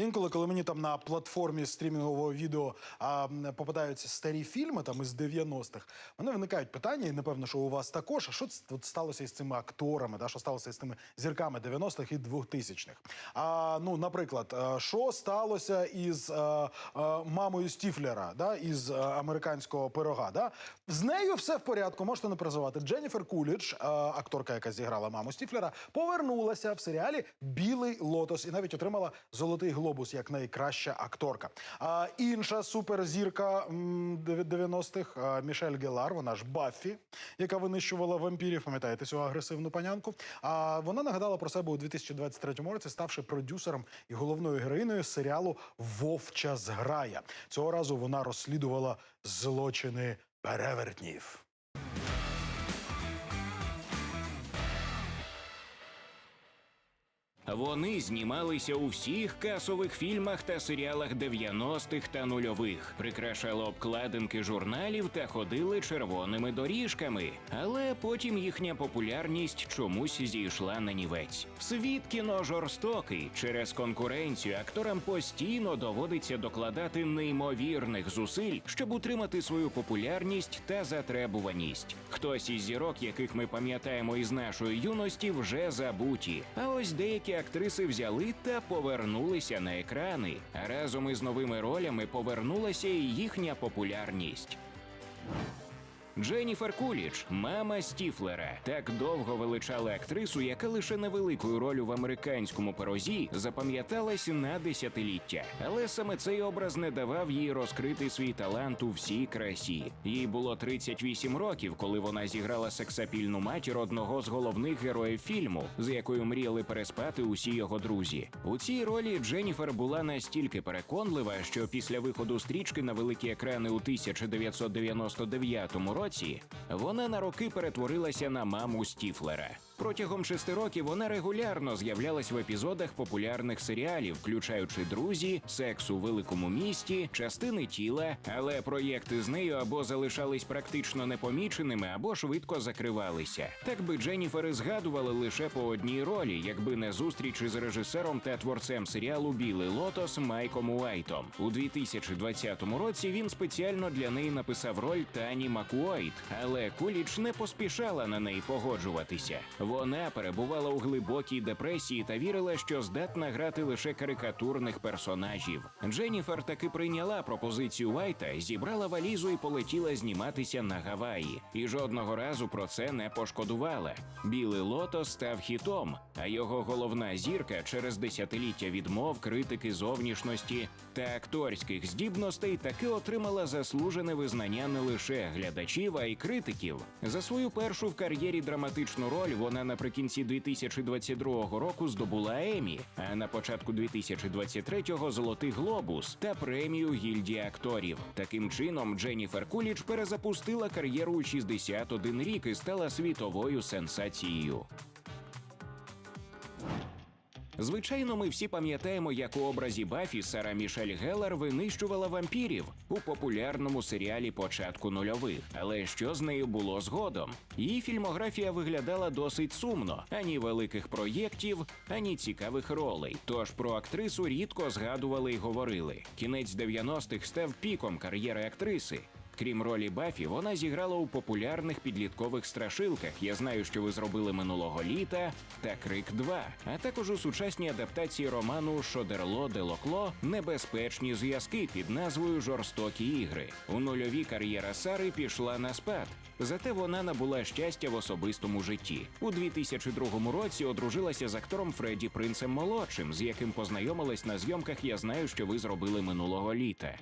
Інколи, коли мені там на платформі стрімінгового відео а, попадаються старі фільми там із 90-х, в мене виникають питання, і напевно, що у вас також. А що от сталося із цими акторами? Да? Що сталося з тими зірками 90-х і 2000-х? А, ну, наприклад, що сталося із е, е, мамою Стіфлера, да? із американського пирога? Да? З нею все в порядку, можете не переживати. Дженніфер Кулідж, е, акторка, яка зіграла маму Стіфлера, повернулася в серіалі Білий лотос і навіть отримала золотий глобус як найкраща акторка. А інша суперзірка м, 90-х е, Мішель Гелар, вона ж Баффі, яка винищувала вампірів. Пам'ятаєте цю агресивну панянку? А вона нагадала про себе у 2023 році, ставши продюсером і головною героїною серіалу Вовча зграя. Цього разу вона розслідувала злочини перевертнів. Вони знімалися у всіх касових фільмах та серіалах 90-х та нульових, прикрашали обкладинки журналів та ходили червоними доріжками. Але потім їхня популярність чомусь зійшла на нівець. Світ кіно жорстокий. Через конкуренцію акторам постійно доводиться докладати неймовірних зусиль, щоб утримати свою популярність та затребуваність. Хтось із зірок, яких ми пам'ятаємо із нашої юності, вже забуті. А ось деякі актриси взяли та повернулися на екрани. Разом із новими ролями повернулася і їхня популярність. Дженніфер Куліч, мама Стіфлера, так довго величали актрису, яка лише невеликою роль в американському пирозі запам'яталась на десятиліття. Але саме цей образ не давав їй розкрити свій талант у всій красі. Їй було 38 років, коли вона зіграла сексапільну матір одного з головних героїв фільму, з якою мріяли переспати усі його друзі. У цій ролі Дженніфер була настільки переконлива, що після виходу стрічки на великі екрани у 1999 році вона на роки перетворилася на маму Стіфлера. Протягом шести років вона регулярно з'являлась в епізодах популярних серіалів, включаючи друзі, секс у великому місті, частини тіла, але проєкти з нею або залишались практично непоміченими, або швидко закривалися. Так би Дженніфер і згадували лише по одній ролі, якби не зустріч із режисером та творцем серіалу Білий лотос Майком Уайтом. У 2020 році він спеціально для неї написав роль Тані Макуайт, але Куліч не поспішала на неї погоджуватися. Вона перебувала у глибокій депресії та вірила, що здатна грати лише карикатурних персонажів. Дженніфер таки прийняла пропозицію Уайта, зібрала валізу і полетіла зніматися на Гаваї. І жодного разу про це не пошкодувала. Білий лотос став хітом, а його головна зірка через десятиліття відмов, критики зовнішності та акторських здібностей таки отримала заслужене визнання не лише глядачів, а й критиків. За свою першу в кар'єрі драматичну роль вона наприкінці 2022 року здобула Емі, а на початку 2023-го золотий глобус та премію гільдії акторів. Таким чином, Дженніфер Куліч перезапустила кар'єру у 61 рік і стала світовою сенсацією. Звичайно, ми всі пам'ятаємо, як у образі Бафі Сара Мішель Геллар винищувала вампірів у популярному серіалі початку нульових. Але що з нею було згодом? Її фільмографія виглядала досить сумно: ані великих проєктів, ані цікавих ролей. Тож про актрису рідко згадували й говорили. Кінець 90-х став піком кар'єри актриси. Крім ролі Бафі, вона зіграла у популярних підліткових страшилках. Я знаю, що ви зробили минулого літа та Крик 2, а також у сучасній адаптації роману Шодерло де Локло Небезпечні зв'язки під назвою Жорстокі ігри. У нульові кар'єра Сари пішла на спад. Зате вона набула щастя в особистому житті. У 2002 році одружилася з актором Фредді Принцем молодшим, з яким познайомилась на зйомках Я знаю, що ви зробили минулого літа.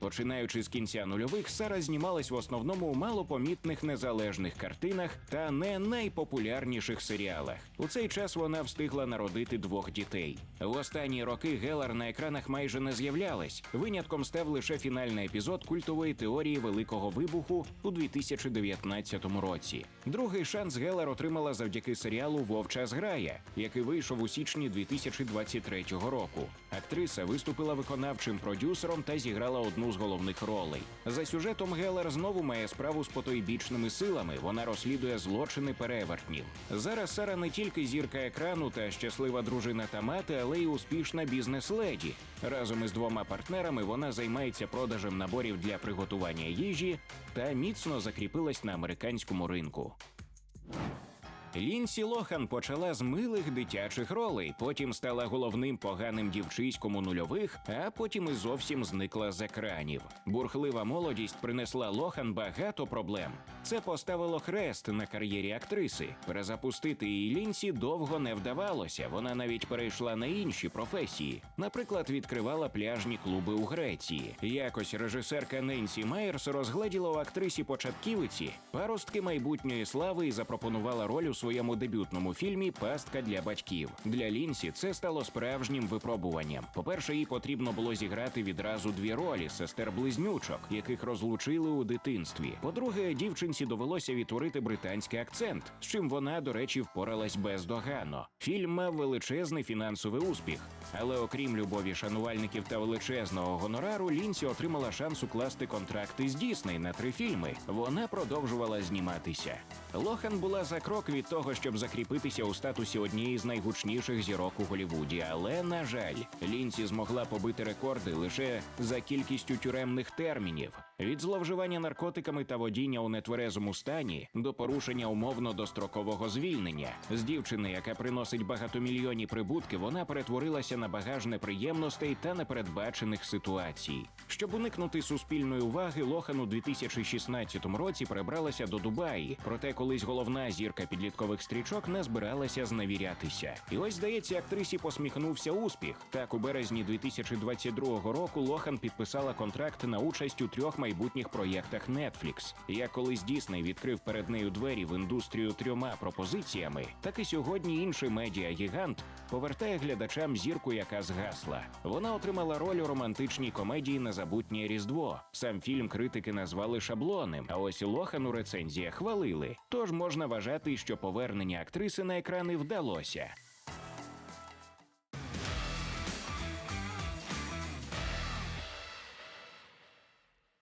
Починаючи з кінця нульових, Сара знімалась в основному у малопомітних незалежних картинах та не найпопулярніших серіалах. У цей час вона встигла народити двох дітей. В останні роки Гелар на екранах майже не з'являлась. Винятком став лише фінальний епізод культової теорії Великого вибуху у 2019 році. Другий шанс Гелар отримала завдяки серіалу Вовча зграя, який вийшов у січні 2023 року. Актриса виступила виконавчим продюсером та зіграла одну з головних ролей. За сюжетом Гелер знову має справу з потойбічними силами. Вона розслідує злочини перевертнів. Зараз Сара не тільки зірка екрану та щаслива дружина та мати, але й успішна бізнес-леді. Разом із двома партнерами вона займається продажем наборів для приготування їжі та міцно закріпилась на американському ринку. Лінсі Лохан почала з милих дитячих ролей, потім стала головним поганим дівчиськом у нульових, а потім і зовсім зникла з екранів. Бурхлива молодість принесла Лохан багато проблем. Це поставило хрест на кар'єрі актриси. Перезапустити її Лінсі довго не вдавалося. Вона навіть перейшла на інші професії. Наприклад, відкривала пляжні клуби у Греції. Якось режисерка Ненсі Майерс розгледіла у актрисі початківиці паростки майбутньої слави і запропонувала роль у своєму дебютному фільмі Пастка для батьків. Для Лінсі це стало справжнім випробуванням. По-перше, їй потрібно було зіграти відразу дві ролі сестер близнючок, яких розлучили у дитинстві. По-друге, дівчинці довелося відтворити британський акцент, з чим вона, до речі, впоралась бездоганно. Фільм мав величезний фінансовий успіх. Але окрім любові шанувальників та величезного гонорару, Лінсі отримала шанс укласти контракти з Дісней на три фільми. Вона продовжувала зніматися. Лохан була за крок від того, щоб закріпитися у статусі однієї з найгучніших зірок у Голівуді. Але на жаль, Лінсі змогла побити рекорди лише за кількістю тюремних термінів. Від зловживання наркотиками та водіння у нетверезому стані до порушення умовно дострокового звільнення. З дівчини, яка приносить багатомільйонні прибутки, вона перетворилася на багаж неприємностей та непередбачених ситуацій. Щоб уникнути суспільної уваги, Лохан у 2016 році перебралася до Дубаї. Проте колись головна зірка підліткових стрічок не збиралася зневірятися. І ось здається, актрисі посміхнувся успіх. Так, у березні 2022 року Лохан підписала контракт на участь у трьох майбутніх проєктах Netflix. Як колись Дісней відкрив перед нею двері в індустрію трьома пропозиціями, так і сьогодні інший медіа-гігант повертає глядачам зірку, яка згасла. Вона отримала роль у романтичній комедії Незабутнє Різдво. Сам фільм критики назвали шаблонним, а ось Лохан у рецензіях хвалили. Тож можна вважати, що повернення актриси на екрани вдалося.